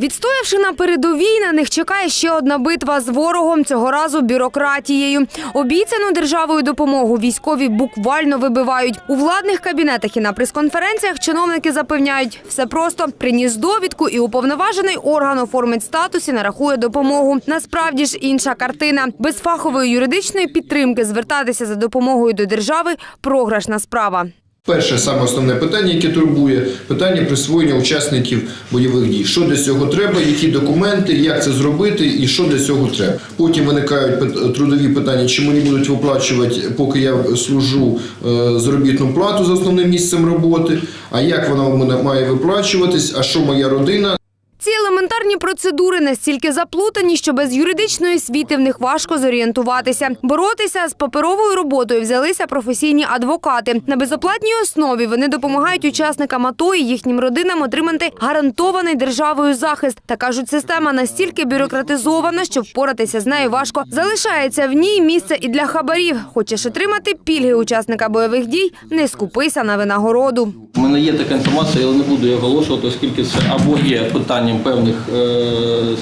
Відстоявши на передовій, на них чекає ще одна битва з ворогом, цього разу бюрократією. Обіцяну державою допомогу військові буквально вибивають. У владних кабінетах і на прес-конференціях чиновники запевняють, все просто приніс довідку і уповноважений орган оформить статус і нарахує допомогу. Насправді ж інша картина. Без фахової юридичної підтримки звертатися за допомогою до держави програшна справа. Перше, саме основне питання, яке турбує, питання присвоєння учасників бойових дій. Що для цього треба, які документи, як це зробити і що для цього треба. Потім виникають трудові питання, чи мені будуть виплачувати, поки я служу е, заробітну плату за основним місцем роботи, а як вона в мене має виплачуватись, а що моя родина. Ці елементарні процедури настільки заплутані, що без юридичної освіти в них важко зорієнтуватися. Боротися з паперовою роботою взялися професійні адвокати. На безоплатній основі вони допомагають учасникам АТО і їхнім родинам отримати гарантований державою захист. Та кажуть, система настільки бюрократизована, що впоратися з нею важко. Залишається в ній місце і для хабарів. Хочеш отримати пільги учасника бойових дій, не скупися на винагороду. У мене є така інформація, але не буду її оголошувати, оскільки це або є питанням певних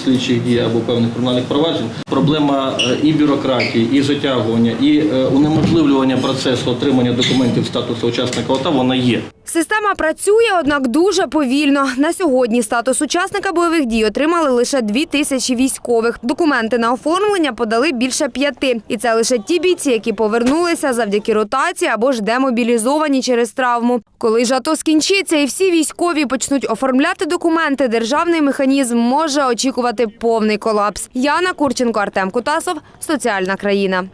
слідчих дій або певних кримінальних проваджень. Проблема е, і бюрократії, і затягування, і е, унеможливлювання процесу отримання документів статусу учасника ОТА, вона є. Система працює, однак дуже повільно. На сьогодні статус учасника бойових дій отримали лише дві тисячі військових. Документи на оформлення подали більше п'яти. І це лише ті бійці, які повернулися завдяки ротації або ж демобілізовані через травму. Коли ж АТО скінчиться і всі військові почнуть оформляти документи, державний механізм може очікувати повний колапс. Яна Курченко, Артем Кутасов, соціальна країна.